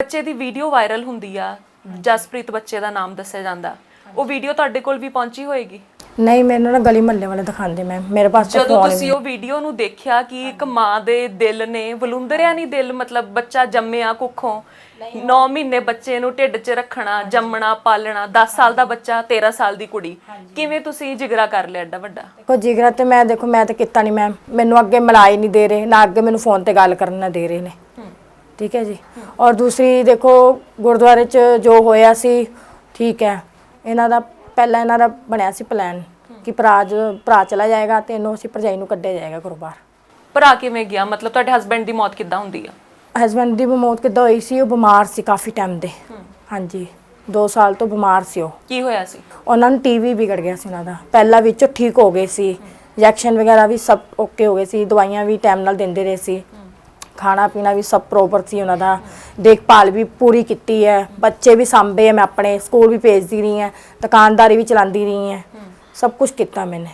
ਬੱਚੇ ਦੀ video viral ਹੁੰਦੀ ਆ ਜਸਪ੍ਰੀਤ ਬੱਚੇ ਦਾ ਨਾਮ ਦੱਸਿਆ ਜਾਂਦਾ। ਉਹ ਵੀਡੀਓ ਤੁਹਾਡੇ ਕੋਲ ਵੀ ਪਹੁੰਚੀ ਹੋਏਗੀ? ਨਹੀਂ ਮੈਨੂੰ ਨਾ ਗਲੀ ਮਹੱਲੇ ਵਾਲੇ ਦਿਖਾਉਂਦੇ ਮੈਂ। ਮੇਰੇ ਪਾਸ ਤਾਂ ਜਦੋਂ ਤੁਸੀਂ ਉਹ ਵੀਡੀਓ ਨੂੰ ਦੇਖਿਆ ਕਿ ਇੱਕ ਮਾਂ ਦੇ ਦਿਲ ਨੇ ਵਲੁੰਦਰਿਆ ਨਹੀਂ ਦਿਲ ਮਤਲਬ ਬੱਚਾ ਜੰਮਿਆ ਕੁੱਖੋਂ? 9 ਮਹੀਨੇ ਬੱਚੇ ਨੂੰ ਢਿੱਡ 'ਚ ਰੱਖਣਾ ਜੰਮਣਾ ਪਾਲਣਾ 10 ਸਾਲ ਦਾ ਬੱਚਾ 13 ਸਾਲ ਦੀ ਕੁੜੀ। ਕਿਵੇਂ ਤੁਸੀਂ ਜਿਗਰਾ ਕਰ ਲਿਆ ਐਡਾ ਵੱਡਾ? ਦੇਖੋ ਜਿਗਰਾ ਤੇ ਮੈਂ ਦੇਖੋ ਮੈਂ ਤਾਂ ਕੀਤਾ ਨਹੀਂ ਮੈਮ ਮੈਨੂੰ ਅੱਗੇ ਮਲਾਈ ਨਹੀਂ ਦੇ ਰਹੇ ਨਾ ਅੱਗੇ ਮੈਨੂੰ ਫੋਨ ਤੇ ਗੱਲ ਕਰਨ ਨਾ ਦੇ ਰਹੇ ਨੇ। ਠੀਕ ਹੈ ਜੀ। ਔਰ ਦੂਸਰੀ ਦੇਖੋ ਗੁਰਦੁਆਰੇ 'ਚ ਜੋ ਹੋਇਆ ਸੀ ਠੀਕ ਹੈ। ਇਹਨਾਂ ਦਾ ਪਹਿਲਾਂ ਇਹਨਾਂ ਦਾ ਬਣਿਆ ਸੀ ਪਲਾਨ ਕਿ ਭਰਾ ਜੋ ਭਰਾ ਚਲਾ ਜਾਏਗਾ ਤੇ ਇਹਨੂੰ ਅਸੀਂ ਭਰਜਾਈ ਨੂੰ ਕੱਢਿਆ ਜਾਏਗਾ ਘਰੋਂ ਬਾਹਰ ਭਰਾ ਕਿਵੇਂ ਗਿਆ? ਮਤਲਬ ਤੁਹਾਡੇ ਹਸਬੰਡ ਦੀ ਮੌਤ ਕਿੱਦਾਂ ਹੁੰਦੀ ਆ? ਹਸਬੰਡ ਦੀ ਮੌਤ ਕਿੱਦਾਂ ਹੋਈ ਸੀ ਉਹ ਬਿਮਾਰ ਸੀ ਕਾਫੀ ਟਾਈਮ ਦੇ। ਹਾਂਜੀ। 2 ਸਾਲ ਤੋਂ ਬਿਮਾਰ ਸੀ ਉਹ। ਕੀ ਹੋਇਆ ਸੀ? ਉਹਨਾਂ ਨੂੰ ਟੀਵੀ ਵਿਗੜ ਗਿਆ ਸੀ ਉਹਨਾਂ ਦਾ। ਪਹਿਲਾਂ ਵਿੱਚੋਂ ਠੀਕ ਹੋ ਗਏ ਸੀ। ਇੰਜੈਕਸ਼ਨ ਵਗੈਰਾ ਵੀ ਸਭ ਓਕੇ ਹੋ ਗਏ ਸੀ। ਦਵਾਈਆਂ ਵੀ ਟਾਈਮ ਨਾਲ ਦਿੰਦੇ ਰਹੇ ਸੀ। ਖਾਣਾ ਪੀਣਾ ਵੀ ਸਭ ਪ੍ਰੋਪਰ ਸੀ ਉਹਨਾਂ ਦਾ। ਦੇਖਭਾਲ ਵੀ ਪੂਰੀ ਕੀਤੀ ਹੈ। ਬੱਚੇ ਵੀ ਸਾਂਭੇ ਹੈ ਮੈਂ ਆਪਣੇ, ਸਕੂਲ ਵੀ ਭੇਜਦੀ ਰਹੀ ਹਾਂ, ਦੁਕਾਨਦਾਰੀ ਵੀ ਚਲਾਉਂਦੀ ਰਹੀ ਹਾਂ। ਸਭ ਕੁਝ ਕੀਤਾ ਮੈਨੇ।